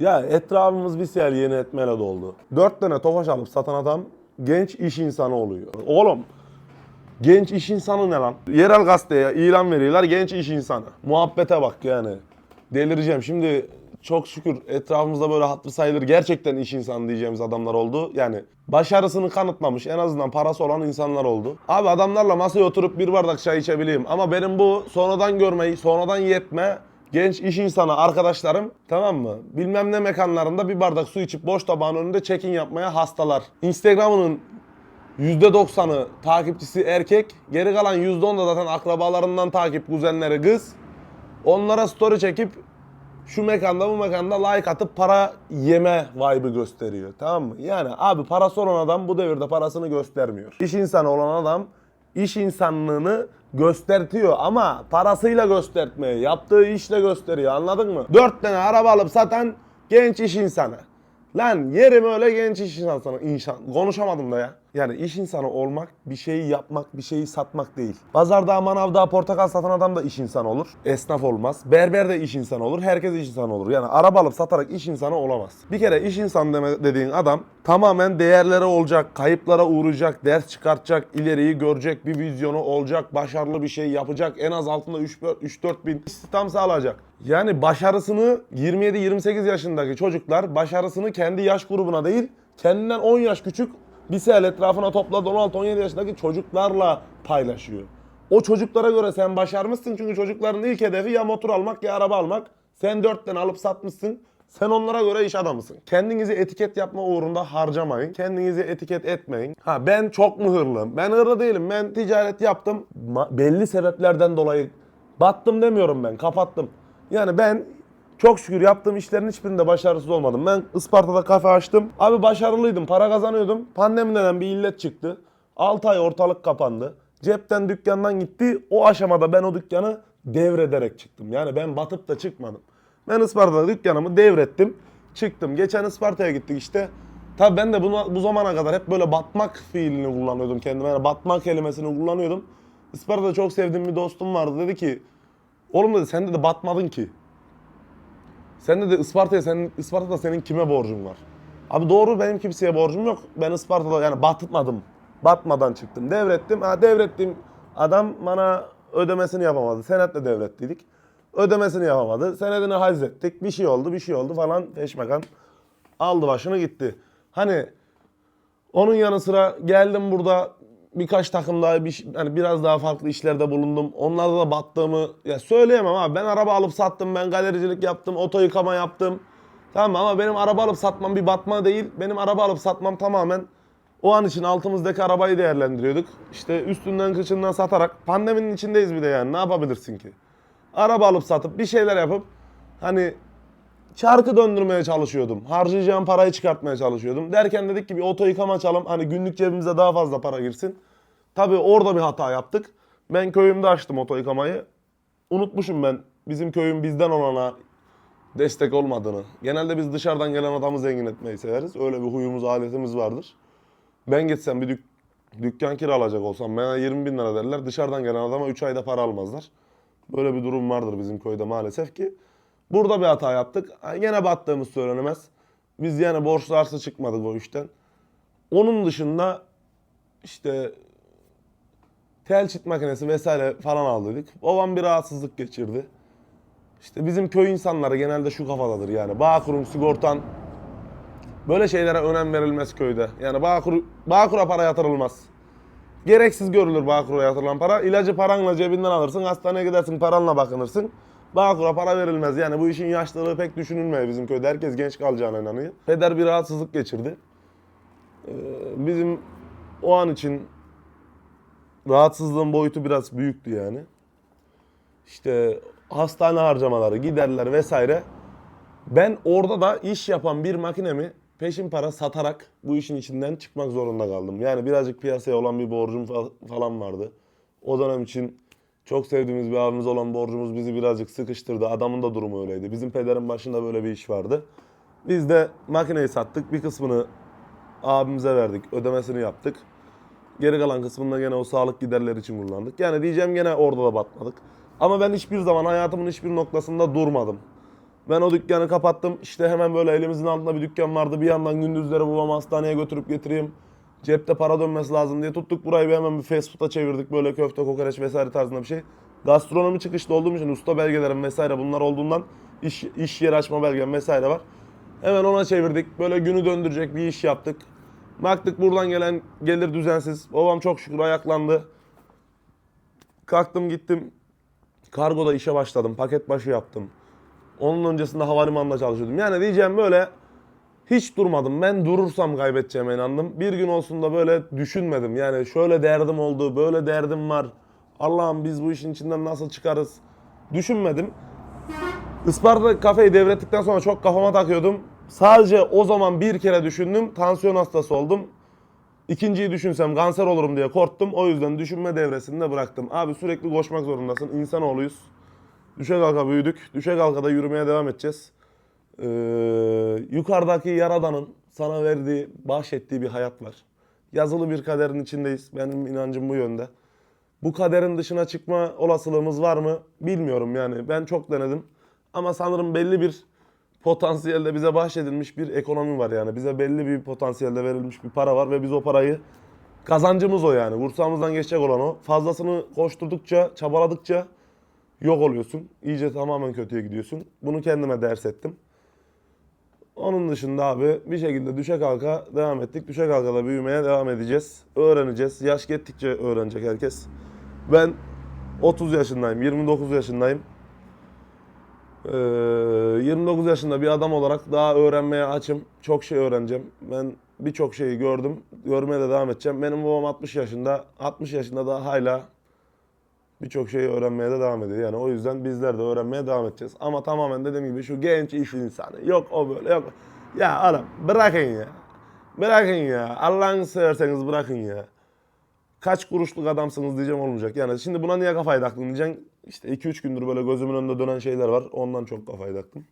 Ya etrafımız bir sel yeni etmeyle doldu. Dört tane tofaş alıp satan adam genç iş insanı oluyor. Oğlum genç iş insanı ne lan? Yerel gazeteye ilan veriyorlar genç iş insanı. Muhabbete bak yani. Delireceğim. Şimdi çok şükür etrafımızda böyle hatır sayılır gerçekten iş insanı diyeceğimiz adamlar oldu. Yani başarısını kanıtlamış en azından parası olan insanlar oldu. Abi adamlarla masaya oturup bir bardak çay içebileyim. Ama benim bu sonradan görmeyi, sonradan yetme genç iş insanı arkadaşlarım tamam mı? Bilmem ne mekanlarında bir bardak su içip boş tabağın önünde check-in yapmaya hastalar. Instagram'ının %90'ı takipçisi erkek, geri kalan %10 da zaten akrabalarından takip kuzenleri kız. Onlara story çekip şu mekanda bu mekanda like atıp para yeme vibe'ı gösteriyor. Tamam mı? Yani abi parası olan adam bu devirde parasını göstermiyor. İş insanı olan adam iş insanlığını göstertiyor ama parasıyla göstertmiyor. Yaptığı işle gösteriyor anladın mı? Dört tane araba alıp satan genç iş insanı. Lan yerim öyle genç iş insanı. insan. Konuşamadım da ya. Yani iş insanı olmak bir şeyi yapmak, bir şeyi satmak değil. Pazarda, manavda, portakal satan adam da iş insanı olur. Esnaf olmaz. Berber de iş insanı olur. Herkes iş insanı olur. Yani araba alıp satarak iş insanı olamaz. Bir kere iş insanı deme, dediğin adam tamamen değerlere olacak, kayıplara uğrayacak, ders çıkartacak, ileriyi görecek, bir vizyonu olacak, başarılı bir şey yapacak. En az altında 3-4 bin istihdam sağlayacak. Yani başarısını 27-28 yaşındaki çocuklar başarısını kendi yaş grubuna değil, kendinden 10 yaş küçük bir sel etrafına topladı 16-17 yaşındaki çocuklarla paylaşıyor. O çocuklara göre sen başarmışsın çünkü çocukların ilk hedefi ya motor almak ya araba almak. Sen 4 tane alıp satmışsın. Sen onlara göre iş adamısın. Kendinizi etiket yapma uğrunda harcamayın. Kendinizi etiket etmeyin. Ha ben çok mu hırlıyım? Ben hırlı değilim. Ben ticaret yaptım. Ma- belli sebeplerden dolayı battım demiyorum ben. Kapattım. Yani ben çok şükür yaptığım işlerin hiçbirinde başarısız olmadım. Ben Isparta'da kafe açtım. Abi başarılıydım. Para kazanıyordum. Pandemi denen bir illet çıktı. 6 ay ortalık kapandı. Cepten dükkandan gitti. O aşamada ben o dükkanı devrederek çıktım. Yani ben batıp da çıkmadım. Ben Isparta'da dükkanımı devrettim. Çıktım. Geçen Isparta'ya gittik işte. Tabii ben de buna, bu zamana kadar hep böyle batmak fiilini kullanıyordum kendime. Yani batmak kelimesini kullanıyordum. Isparta'da çok sevdiğim bir dostum vardı. Dedi ki Oğlum dedi sen de batmadın ki. Sen de Isparta'ya senin Isparta'da senin kime borcun var? Abi doğru benim kimseye borcum yok. Ben Isparta'da yani batmadım. Batmadan çıktım. Devrettim. Ha devrettim. Adam bana ödemesini yapamadı. Senetle devrettiydik. Ödemesini yapamadı. Senedini hallettik. Bir şey oldu, bir şey oldu falan. Peşmekan aldı başını gitti. Hani onun yanı sıra geldim burada birkaç takım daha bir, hani biraz daha farklı işlerde bulundum. Onlarda da battığımı ya söyleyemem abi. Ben araba alıp sattım, ben galericilik yaptım, oto yıkama yaptım. Tamam mı? ama benim araba alıp satmam bir batma değil. Benim araba alıp satmam tamamen o an için altımızdaki arabayı değerlendiriyorduk. İşte üstünden kıçından satarak pandeminin içindeyiz bir de yani ne yapabilirsin ki? Araba alıp satıp bir şeyler yapıp hani çarkı döndürmeye çalışıyordum. Harcayacağım parayı çıkartmaya çalışıyordum. Derken dedik ki bir oto yıkama açalım. Hani günlük cebimize daha fazla para girsin. Tabii orada bir hata yaptık. Ben köyümde açtım oto yıkamayı. Unutmuşum ben bizim köyün bizden olana destek olmadığını. Genelde biz dışarıdan gelen adamı zengin etmeyi severiz. Öyle bir huyumuz, aletimiz vardır. Ben gitsem bir dük- dükkan kiralayacak olsam bana 20 bin lira derler. Dışarıdan gelen adama 3 ayda para almazlar. Böyle bir durum vardır bizim köyde maalesef ki. Burada bir hata yaptık. Yine battığımız söylenemez. Biz yani borçlu arsa çıkmadık o işten. Onun dışında işte tel çit makinesi vesaire falan aldıydık. Babam bir rahatsızlık geçirdi. İşte bizim köy insanları genelde şu kafadadır yani. Bağkur'un sigortan böyle şeylere önem verilmez köyde. Yani Bağkur, Bağkur'a para yatırılmaz. Gereksiz görülür Bağkur'a yatırılan para. İlacı paranla cebinden alırsın, hastaneye gidersin paranla bakınırsın. Bağkur'a para verilmez. Yani bu işin yaşlılığı pek düşünülmüyor bizim köyde. Herkes genç kalacağına inanıyor. Peder bir rahatsızlık geçirdi. Ee, bizim o an için rahatsızlığın boyutu biraz büyüktü yani. İşte hastane harcamaları, giderler vesaire. Ben orada da iş yapan bir makinemi peşin para satarak bu işin içinden çıkmak zorunda kaldım. Yani birazcık piyasaya olan bir borcum fa- falan vardı. O dönem için çok sevdiğimiz bir abimiz olan borcumuz bizi birazcık sıkıştırdı. Adamın da durumu öyleydi. Bizim pederin başında böyle bir iş vardı. Biz de makineyi sattık. Bir kısmını abimize verdik. Ödemesini yaptık. Geri kalan kısmında gene o sağlık giderleri için kullandık. Yani diyeceğim gene orada da batmadık. Ama ben hiçbir zaman hayatımın hiçbir noktasında durmadım. Ben o dükkanı kapattım. İşte hemen böyle elimizin altında bir dükkan vardı. Bir yandan gündüzleri babamı hastaneye götürüp getireyim. Cepte para dönmesi lazım diye tuttuk burayı bir hemen bir fast food'a çevirdik. Böyle köfte, kokoreç vesaire tarzında bir şey. Gastronomi çıkışlı olduğum için usta belgelerim vesaire bunlar olduğundan iş, iş yeri açma belgem vesaire var. Hemen ona çevirdik. Böyle günü döndürecek bir iş yaptık. Baktık buradan gelen gelir düzensiz. Babam çok şükür ayaklandı. Kalktım gittim. Kargoda işe başladım. Paket başı yaptım. Onun öncesinde havalimanında çalışıyordum. Yani diyeceğim böyle hiç durmadım. Ben durursam kaybedeceğime inandım. Bir gün olsun da böyle düşünmedim. Yani şöyle derdim oldu, böyle derdim var. Allah'ım biz bu işin içinden nasıl çıkarız? Düşünmedim. Isparta kafeyi devrettikten sonra çok kafama takıyordum. Sadece o zaman bir kere düşündüm. Tansiyon hastası oldum. İkinciyi düşünsem kanser olurum diye korktum. O yüzden düşünme devresini de bıraktım. Abi sürekli koşmak zorundasın. İnsanoğluyuz. Düşe kalka büyüdük. Düşe kalka da yürümeye devam edeceğiz. Ee, yukarıdaki Yaradan'ın sana verdiği, bahşettiği bir hayat var. Yazılı bir kaderin içindeyiz. Benim inancım bu yönde. Bu kaderin dışına çıkma olasılığımız var mı bilmiyorum yani. Ben çok denedim. Ama sanırım belli bir potansiyelde bize bahşedilmiş bir ekonomi var yani. Bize belli bir potansiyelde verilmiş bir para var ve biz o parayı kazancımız o yani. Kursağımızdan geçecek olan o. Fazlasını koşturdukça, çabaladıkça yok oluyorsun. İyice tamamen kötüye gidiyorsun. Bunu kendime ders ettim. Onun dışında abi bir şekilde düşe kalka devam ettik. Düşe kalka da büyümeye devam edeceğiz. Öğreneceğiz. Yaş gittikçe öğrenecek herkes. Ben 30 yaşındayım, 29 yaşındayım. Ee, 29 yaşında bir adam olarak daha öğrenmeye açım. Çok şey öğreneceğim. Ben birçok şeyi gördüm. Görmeye de devam edeceğim. Benim babam 60 yaşında. 60 yaşında da hala birçok şeyi öğrenmeye de devam ediyor. Yani o yüzden bizler de öğrenmeye devam edeceğiz. Ama tamamen dediğim gibi şu genç iş insanı. Yok o böyle yok. Ya oğlum bırakın ya. Bırakın ya. Allah'ını severseniz bırakın ya. Kaç kuruşluk adamsınız diyeceğim olmayacak. Yani şimdi buna niye kafayı taktın diyeceksin. İşte 2-3 gündür böyle gözümün önünde dönen şeyler var. Ondan çok kafayı taktım.